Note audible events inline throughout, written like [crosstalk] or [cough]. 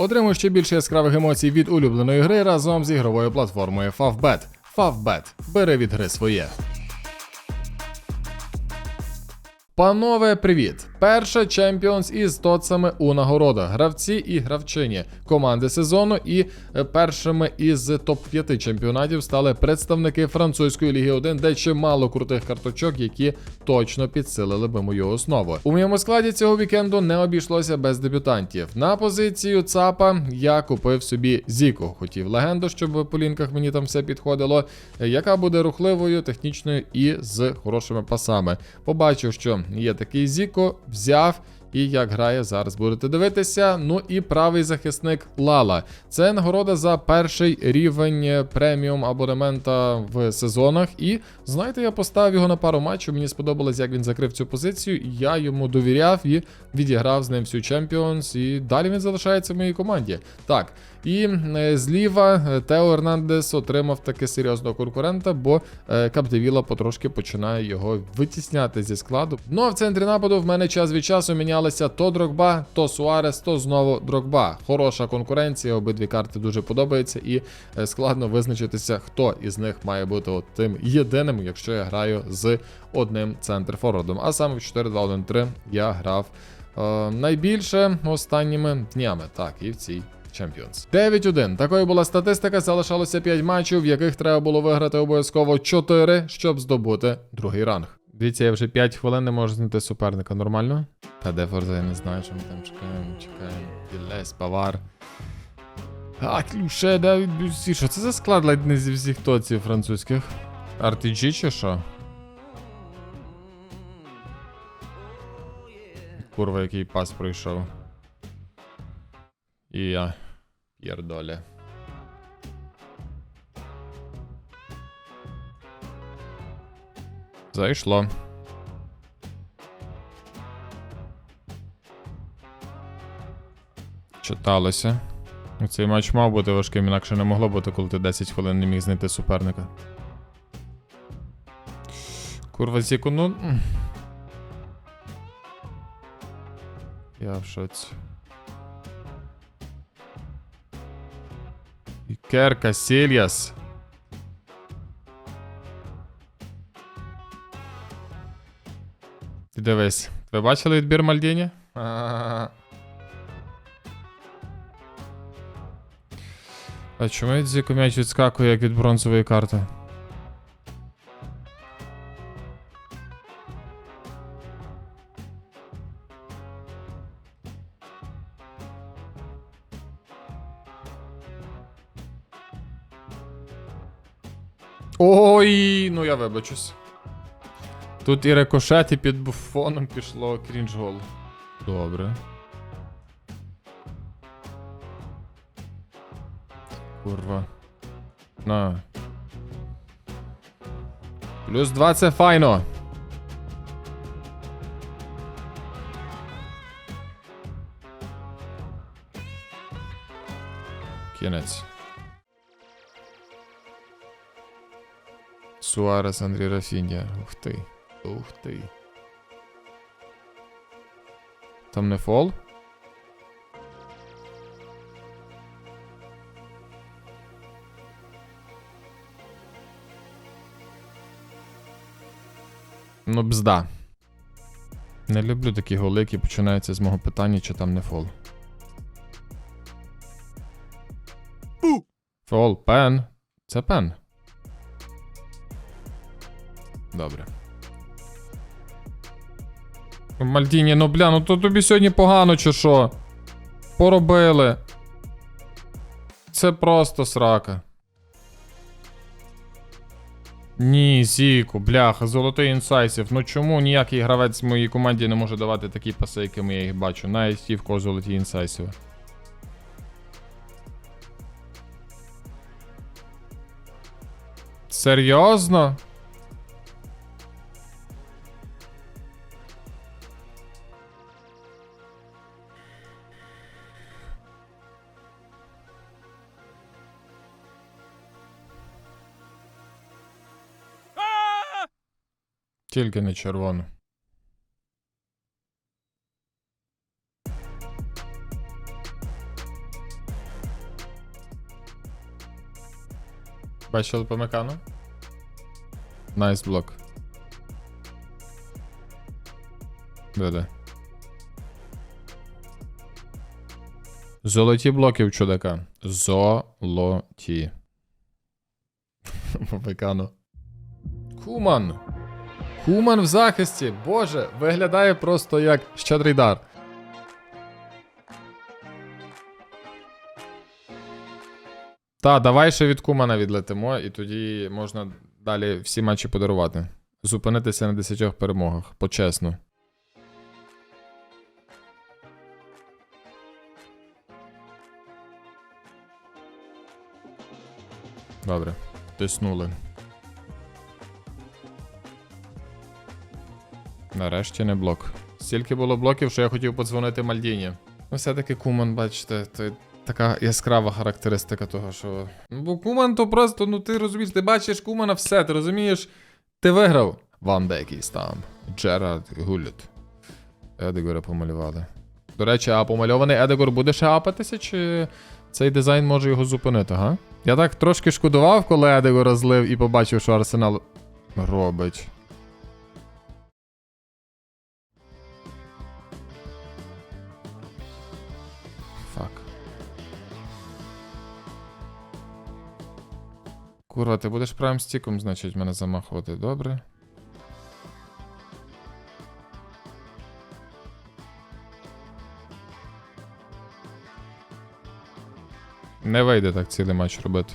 Отримуй ще більше яскравих емоцій від улюбленої гри разом з ігровою платформою Favbet. Favbet. Бери від гри своє. Панове, привіт! Перша Champions із тоцами у нагородах. Гравці і гравчині команди сезону. І е, першими із топ-5 чемпіонатів стали представники французької ліги 1, де чимало крутих карточок, які точно підсилили би мою основу. У моєму складі цього вікенду не обійшлося без дебютантів. На позицію ЦАПа я купив собі Зіку. Хотів легенду, щоб по лінках мені там все підходило, е, яка буде рухливою, технічною і з хорошими пасами. Побачив, що є такий Зіко, взяв. І як грає, зараз будете дивитися. Ну і правий захисник Лала. Це нагорода за перший рівень преміум абонемента в сезонах. І знаєте, я поставив його на пару матчів. Мені сподобалось, як він закрив цю позицію. Я йому довіряв і відіграв з ним всю Champions. І далі він залишається в моїй команді. Так. І е, зліва е, Тео Ернандес отримав таки серйозного конкурента, бо е, Каптевіла потрошки починає його витісняти зі складу. Ну а в центрі нападу в мене час від часу мінялися то Дрогба, то Суарес, то знову Дрогба. Хороша конкуренція, обидві карти дуже подобаються, і складно визначитися, хто із них має бути от тим єдиним, якщо я граю з одним центр-форвардом. А саме в 4-2-1-3 я грав е, найбільше останніми днями. Так, і в цій Champions. 9-1. Такою була статистика. Залишалося 5 матчів, в яких треба було виграти обов'язково 4, щоб здобути другий ранг. Дивіться, я вже 5 хвилин не можу знайти суперника. Нормально? Та де Форза, я не знаю, що ми там чекаємо. Чекаємо. Ділес, Павар. А, Клюше, Давід Бюсі. Що це за склад ледь не зі всіх тоців французьких? RTG чи що? Курва, який пас пройшов. І я. П'єрдоле. Зайшло. Читалося. Цей матч мав бути важким, інакше не могло бути, коли ти 10 хвилин не міг знайти суперника. Курва Зіку, ну. Я в шоці. Ікер Касельяс. Ти дивись. Ви бачили відбір Мальдіні? А А чому від Зіку м'яч відскакує, як від бронзової карти? Ой, ну я вибачусь. Тут і рикошет, і під буфоном пішло крінж гол. Добре. Курва. На. Плюс 2 це файно. Кінець. Суарес Андрій Рафінія. Ух ти. Ух ти. Там не фол? Ну, бзда. Не люблю такі голи, які починаються з мого питання, чи там не фол. Фол, пен. Це пен. Добре. Мальдіні, ну бля, ну то тобі сьогодні погано чи що? Поробили. Це просто срака. Ні, Зіку, бляха, золотий інсайсів. Ну чому ніякий гравець в моїй команді не може давати такі паси, якими я їх бачу? Навіть ті, в кого золоті інсайсиви. Серйозно? Тільки не червону. Бачили по мекану? Найс блок. Де-де. Золоті блоки в чудака. Золоті. [laughs] По мекану. Куман! Куман в захисті. Боже, виглядає просто як щедрий дар. Та, давай ще від Кумана відлетимо, і тоді можна далі всі матчі подарувати. Зупинитися на 10 перемогах. Почесно. Добре. Тиснули. Нарешті не блок. Стільки було блоків, що я хотів подзвонити Мальдіні. Ну, все-таки Куман, бачите, то така яскрава характеристика того, що. Ну, бо Куман то просто, ну ти розумієш, ти бачиш Кумана все, ти розумієш, ти виграв. Ван якийсь там. Джерард Гуліт. Едегора помалювали. До речі, а помальований Едегор буде ще апатися, чи цей дизайн може його зупинити, га? Я так трошки шкодував, коли Едегор розлив і побачив, що Арсенал робить. Курва, ти будеш правим стіком, значить, мене замахувати, добре? Не вийде так цілий матч робити.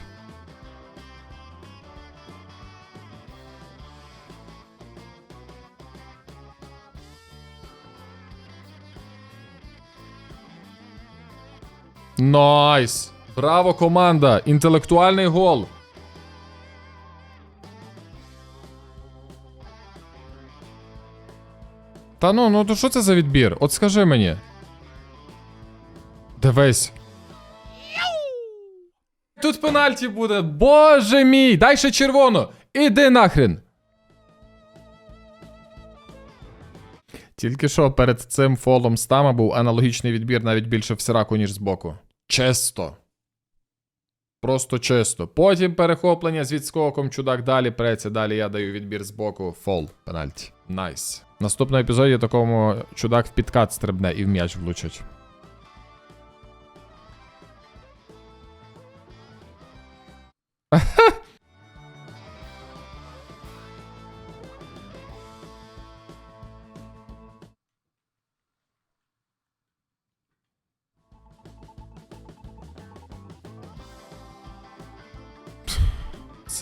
Найс! Браво, команда! Інтелектуальний гол! Та ну, ну то що це за відбір? От скажи мені. Дивись. Тут пенальті буде. Боже мій! Дай ще червону! Іди нахрен! Тільки що перед цим фолом стама був аналогічний відбір навіть більше в сираку, ніж збоку. Чисто. Просто чисто. Потім перехоплення з відскоком, чудак далі преться. Далі я даю відбір з боку. Фол. Пенальті. Найс. Наступному епізоді такому чудак в підкат стрибне і в м'яч влучить. [laughs]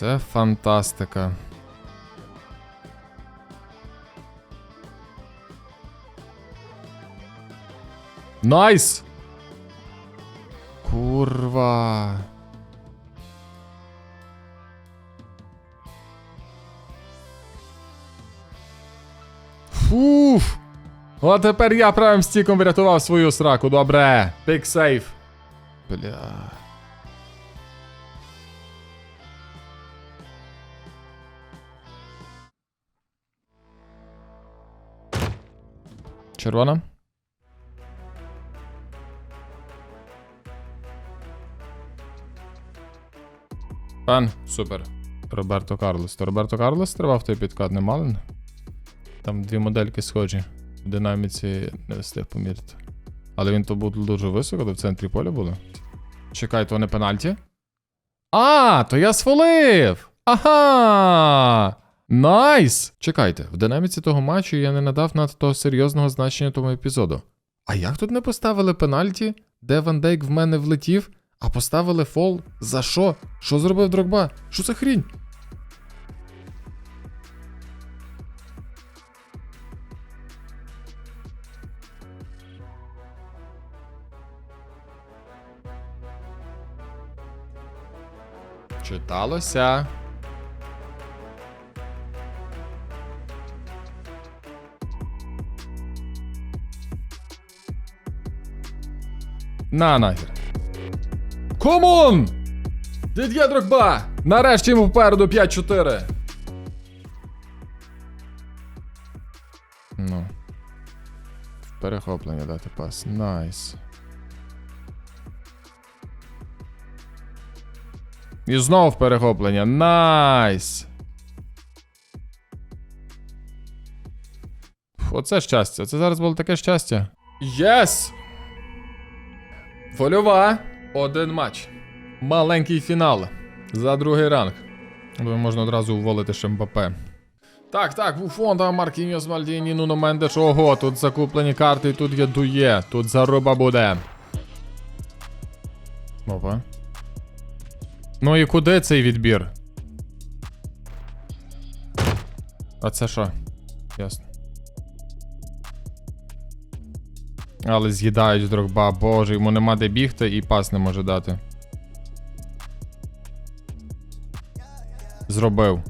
Це фантастика. Найс! Курва. Фуф. О, тепер я правим стіком врятував свою сраку. Добре. Бig сейф. Бля. Червона. Пан, супер. Роберто Карлос. То Роберто Карлос тривав той підкат, не Малин? Там дві модельки схожі. В динаміці не встиг поміряти. Але він то був дуже високо, то в центрі поля було. Чекай, то не пенальті? А, то я сфолив! Ага! Найс! Чекайте, в динаміці того матчу я не надав надто серйозного значення тому епізоду. А як тут не поставили пенальті, де Ван Дейк в мене влетів, а поставили фол? За що? Що зробив Дрогба? Що за хрінь? Читалося. На нахер. Комон! Дід'є Дрогба! Нарешті йому впереду 5-4. Ну. Перехоплення дати пас. Найс. І знов перехоплення. Найс! Оце щастя. Це зараз було таке щастя. Єс! Вольова. Один матч. Маленький фінал. За другий ранг. Можна одразу уволити ще Мбапе. Так, так, Буфонда, Маркіньос, Мальдіні, Нуно Мендеш. Ого, тут закуплені карти, тут є дує, тут заруба буде. Опа. Ну і куди цей відбір? А це що? Ясно. Але з'їдають Дрогба, боже, йому нема де бігти і пас не може дати. Зробив.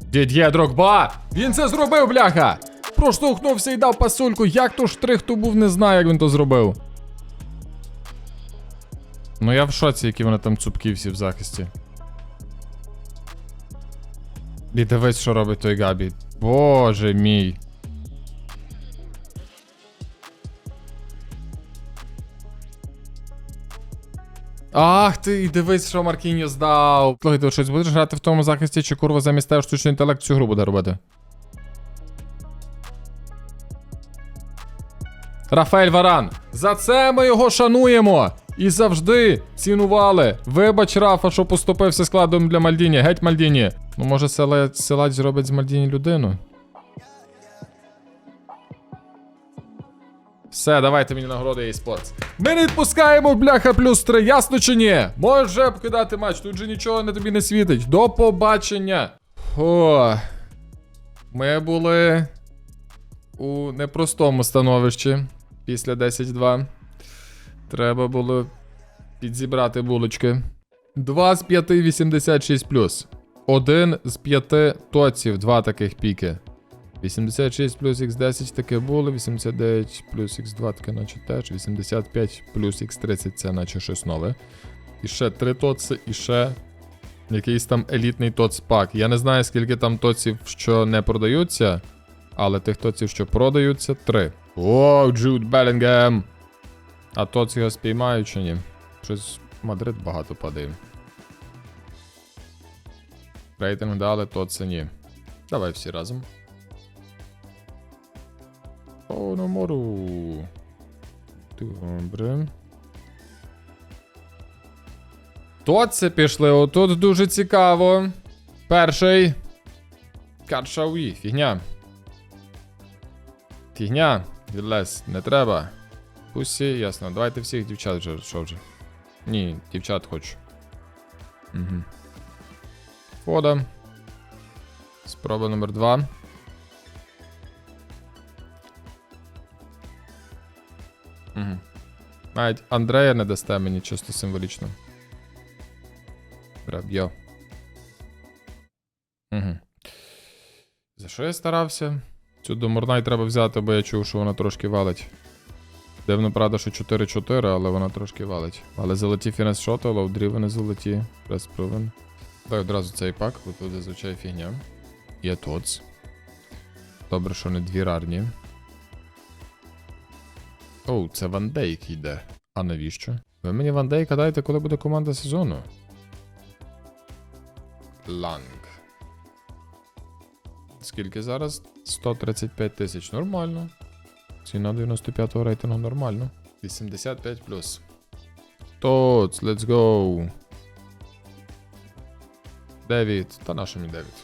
Дід'є Дрогба! Він це зробив, бляха! Проштовхнувся і дав пасульку. Як то штрих то був, не знаю, як він то зробив. Ну я в шоці, які вони там цупкі всі в захисті. І дивись, що робить той Габі. Боже мій. Ах ти, і дивись, що Маркіньо здав. Слухай, ти щось будеш грати в тому захисті, чи курва замість тебе штучний інтелект цю гру буде робити? Рафаель Варан. За це ми його шануємо. І завжди цінували. Вибач, Рафа, що поступився складом для Мальдіні. Геть Мальдіні. Ну, може, Селе- Силач зробить з Мальдіні людину. Все, давайте мені нагороди eSports. Ми не відпускаємо, бляха, плюс 3, ясно чи ні? Може покидати матч, тут же нічого не тобі не світить. До побачення. О, ми були у непростому становищі після 10-2. Треба було підзібрати булочки. 2 з 5 86 плюс. Один з 5 тоців, два таких піки. 86 плюс x10 таке було, 89 плюс x2 таке наче теж, 85 плюс x30 це наче щось нове. І ще 3 тоци, і ще якийсь там елітний тоц-пак. Я не знаю, скільки там тоців, що не продаються, але тих тоців, що продаються, 3. О, Джуд Белінгем! А тоц його спіймають чи ні? Щось Мадрид багато падає. Рейтинг дали, то це ні. Давай всі разом. О, ну. Добре. То це пішли, отут дуже цікаво. Перший. Каршауї, фігня. Фігня. Відлез, не треба. Пусі, ясно. Давайте всіх дівчат вже, що вже. Ні, дівчат хочу. Угу. Фода. Спроба номер два. Угу. Навіть Андрея не дасте мені чисто символічно. Раб'йо. Угу. За що я старався? Цю домурнай треба взяти, бо я чув, що вона трошки валить. Дивно, правда, що 4-4, але вона трошки валить. Але золоті фінес шоти, лоудрівени золоті, преспровен. Дай одразу цей пак, бо тут зазвичай фігня. Є тоц. Добре, що не дві рарні. Оу, це Ван Дейк йде. А навіщо? Ви мені Ван Дейка дайте, коли буде команда сезону. Ланг. Скільки зараз? 135 тисяч. Нормально. Ціна 95-го рейтингу нормально. 85 плюс. Тоц, let's go. Девід. Та на що мені Девід?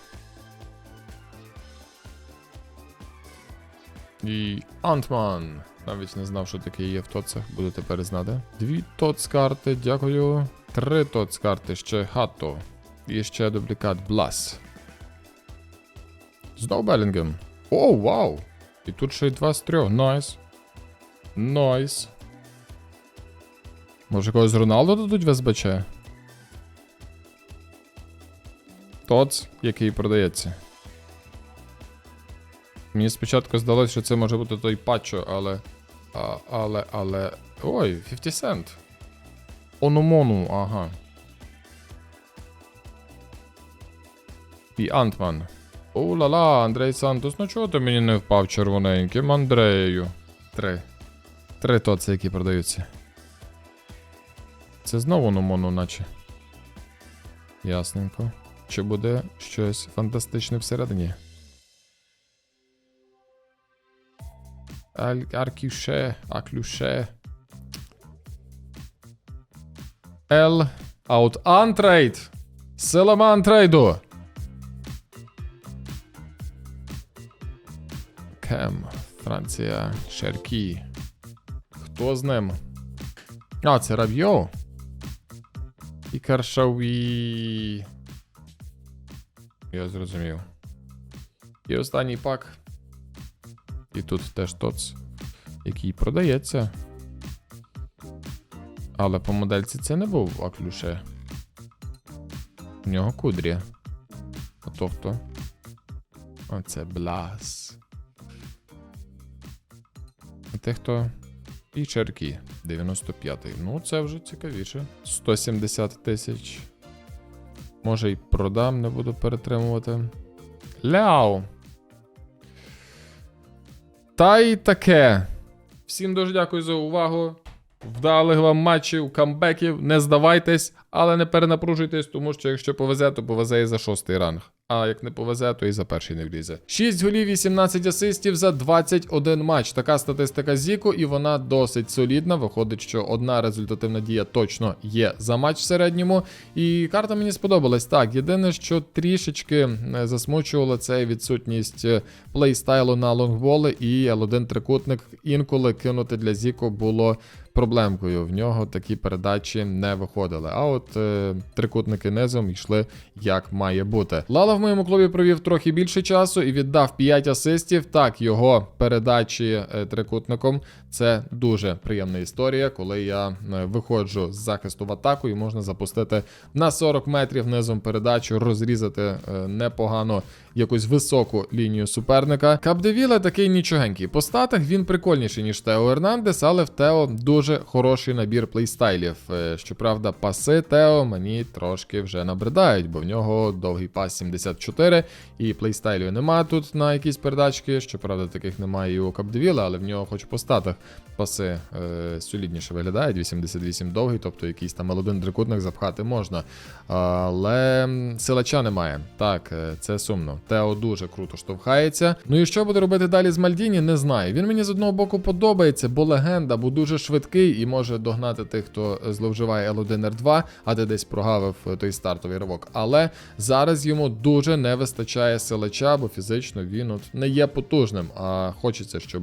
І Антман. Навіть не знав, що таке є в тоцах. Буду тепер знати. Дві тоц карти, дякую. Три тоц карти, ще хато. І ще дублікат Блас. Знов Белінгем. О, вау! І тут ще й два з трьох. Найс. Найс. Може когось Роналду дадуть в СБЧ? Тоц, який продається. Мені спочатку здалося, що це може бути той патчо, але. А, але, але. Ой, 50 Cent. Ономону, ага. І Антман. О-ла-ла, Андрей Сантос, ну чого ти мені не впав червоненьким, Андрею? Три. Три тоці, які продаються. Це знову Номону, наче. Ясненько. Чи буде щось фантастичне всередині? Аль аркюше, аклюше. Ел. Аут антрейд. Силами антрейду. Кем. Франція. Шеркі. Хто з ним? А, це Рабьо. І Каршаві. Я зрозумів. І останній пак. І тут теж тоц, який продається. Але по модельці це не був Аклюше. У нього кудрі. А то хто? А це Блас. А те хто? І Черкі 95-й. Ну, це вже цікавіше. 170 тисяч. Може і продам, не буду перетримувати. Ляу. Та й таке. Всім дуже дякую за увагу. Вдалих вам матчів, камбеків. Не здавайтесь, але не перенапружуйтесь, тому що якщо повезе, то повезе і за шостий ранг. А як не повезе, то і за перший не влізе. 6 голів, 18 асистів за 21 матч. Така статистика Зіку, і вона досить солідна. Виходить, що одна результативна дія точно є за матч в середньому. І карта мені сподобалась. Так, єдине, що трішечки засмучувала це відсутність е, плейстайлу на лонгболи, і L1 трикутник інколи кинути для Зіко було проблемкою. В нього такі передачі не виходили. А от е, трикутники низом йшли як має бути. Лала в моєму клубі провів трохи більше часу і віддав 5 асистів. Так, його передачі е, трикутником це дуже приємна історія, коли я е, виходжу з захисту в атаку і можна запустити на 40 метрів низом передачу, розрізати е, непогано якусь високу лінію суперника. Капдевіле такий нічогенький. По статах він прикольніший, ніж Тео Ернандес, але в Тео дуже хороший набір плейстайлів. Е, Щоправда, паси Тео мені трошки вже набридають, бо в нього довгий пас 74, і плейстайлів нема тут на якісь передачки. Щоправда, таких немає і у Капдевіла, але в нього хоч по статах паси е, солідніше виглядають. 88 довгий, тобто якийсь там L1 трикутник запхати можна. Але силача немає. Так, е, це сумно. Тео дуже круто штовхається. Ну і що буде робити далі з Мальдіні, не знаю. Він мені з одного боку подобається, бо легенда, бо дуже швидкий і може догнати тих, хто зловживає L1 R2, а де десь прогавив е, той стартовий ривок. Але зараз йому дуже не вистачає силача, бо фізично він от не є потужним. А хочеться, щоб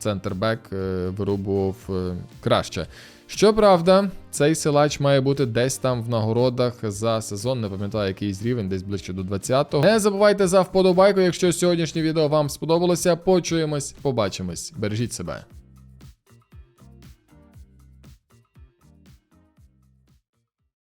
центрбек е, вирубував е, краще. Щоправда, цей силач має бути десь там в нагородах за сезон, не пам'ятаю якийсь рівень, десь ближче до 20-го. Не забувайте за вподобайку, якщо сьогоднішнє відео вам сподобалося. Почуємось, побачимось. Бережіть себе.